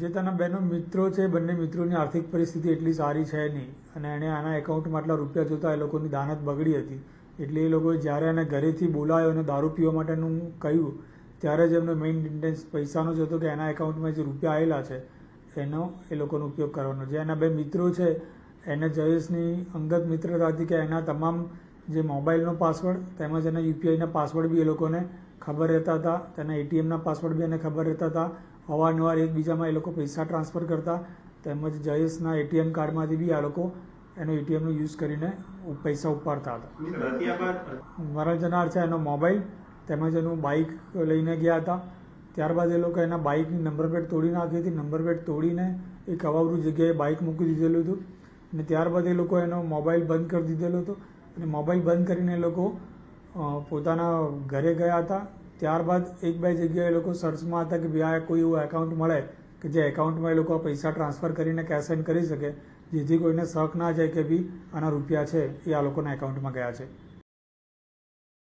જે તેના બેનો મિત્રો છે, બંને મિત્રોની આર્થિક પરિસ્થિતિ એટલી સારી છે નહીં. અને એણે આના એકાઉન્ટમાં આટલા રૂપિયા જોતા એ લોકોની દાનત બગડી હતી. એટલે એ લોકોએ જ્યારે એને ઘરેથી બોલાયો અને દારૂ પીવા માટેનું કહ્યું, ત્યારે જ એમનો મેઇન ઇન્ટેન્સ પૈસાનો જ હતો કે એના એકાઉન્ટમાં જે રૂપિયા આવેલા છે, એનો એ લોકોનો ઉપયોગ કરવાનો. જે એના બે મિત્રો છે, એને જયેશની અંગત મિત્રતા હતી કે એના તમામ જે મોબાઈલનો પાસવર્ડ તેમજ એના યુપીઆઈના પાસવર્ડ બી એ લોકોને ખબર રહેતા હતા. તેના એટીએમના પાસવર્ડ બી એને ખબર રહેતા હતા. અવારનવાર એકબીજામાં એ લોકો પૈસા ટ્રાન્સફર કરતા. તેમજ જયેશના એટીએમ કાર્ડમાંથી બી આ લોકો એનો એટીએમનો યુઝ કરીને પૈસા ઉપાડતા હતા. મરણ જનાર છે એનો મોબાઈલ તેમજ એનું બાઇક લઈને ગયા હતા. ત્યારબાદ એ લોકો એના બાઇકની નંબર પ્લેટ તોડી નાખી હતી. નંબર પ્લેટ તોડીને એક અવાવરૂ જગ્યાએ બાઇક મૂકી દીધેલું હતું. અને ત્યારબાદ એ લોકો એનો મોબાઈલ બંધ કરી દીધેલો હતો. અને મોબાઈલ બંધ કરીને એ લોકો પોતાના ઘરે ગયા હતા. ત્યારબાદ એક બે જગ્યાએ એ લોકો સર્ચમાં હતા કે ભાઈ આ કોઈ એવું એકાઉન્ટ મળે કે જે એકાઉન્ટમાં એ લોકો પૈસા ટ્રાન્સફર કરીને કેશ એન્ડ કરી શકે, જેથી કોઈને શક ના જાય કે ભી આના રૂપિયા છે એ આ લોકોના એકાઉન્ટમાં ગયા છે.